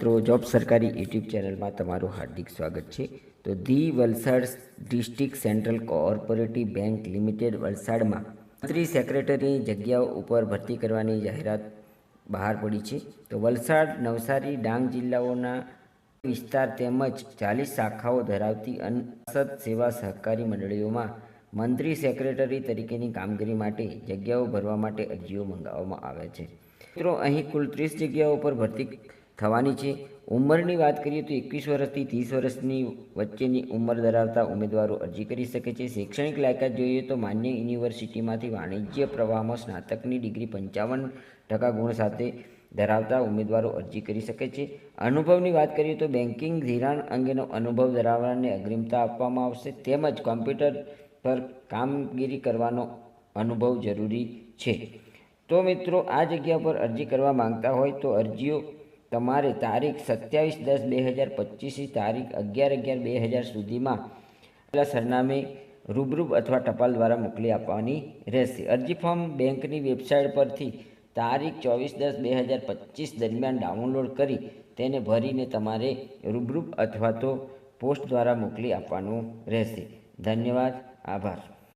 મિત્રો, જોબ સરકારી યુટ્યુબ ચેનલમાં તમારું હાર્દિક સ્વાગત છે. તો the Valsad district central cooperative bank limited વલસાડમાં મંત્રી સેક્રેટરીની જગ્યાઓ ઉપર ભરતી કરવાની જાહેરાત બહાર પડી છે. તો વલસાડ, નવસારી, ડાંગ જિલ્લાઓના વિસ્તાર તેમજ ચાલીસ શાખાઓ ધરાવતી અનસદ સેવા સહકારી મંડળીઓમાં મંત્રી સેક્રેટરી તરીકેની કામગીરી માટે જગ્યાઓ ભરવા માટે અરજીઓ મંગાવવામાં આવે છે. મિત્રો, અહીં કુલ ત્રીસ જગ્યાઓ પર ભરતી થવાની છે. ઉંમરની વાત કરીએ તો એકવીસ વર્ષથી ત્રીસ વર્ષની વચ્ચેની ઉંમર ધરાવતા ઉમેદવારો અરજી કરી શકે છે. શૈક્ષણિક લાયકાત જોઈએ તો માન્ય યુનિવર્સિટીમાંથી વાણિજ્ય પ્રવાહમાં સ્નાતકની ડિગ્રી પંચાવન ટકા ગુણ સાથે ધરાવતા ઉમેદવારો અરજી કરી શકે છે. અનુભવની વાત કરીએ તો બેન્કિંગ ધિરાણ અંગેનો અનુભવ ધરાવવાને અગ્રિમતા આપવામાં આવશે. તેમજ કોમ્પ્યુટર પર કામગીરી કરવાનો અનુભવ જરૂરી છે. તો મિત્રો, આ જગ્યા પર અરજી કરવા માંગતા હોય તો અરજીઓ તમારે તારીખ સત્યાવીસ દસ બે હજાર પચીસથી તારીખ અગિયાર અગિયાર બે હજાર સુધીમાં આપેલા સરનામે રૂબરૂબ અથવા ટપાલ દ્વારા મોકલી આપવાની રહેશે. અરજી ફોર્મ બેંકની વેબસાઇટ પરથી તારીખ ચોવીસ દસ બે હજાર પચીસ દરમિયાન ડાઉનલોડ કરી તેને ભરીને તમારે રૂબરૂબ અથવા તો પોસ્ટ દ્વારા મોકલી આપવાનું રહેશે. ધન્યવાદ. આભાર.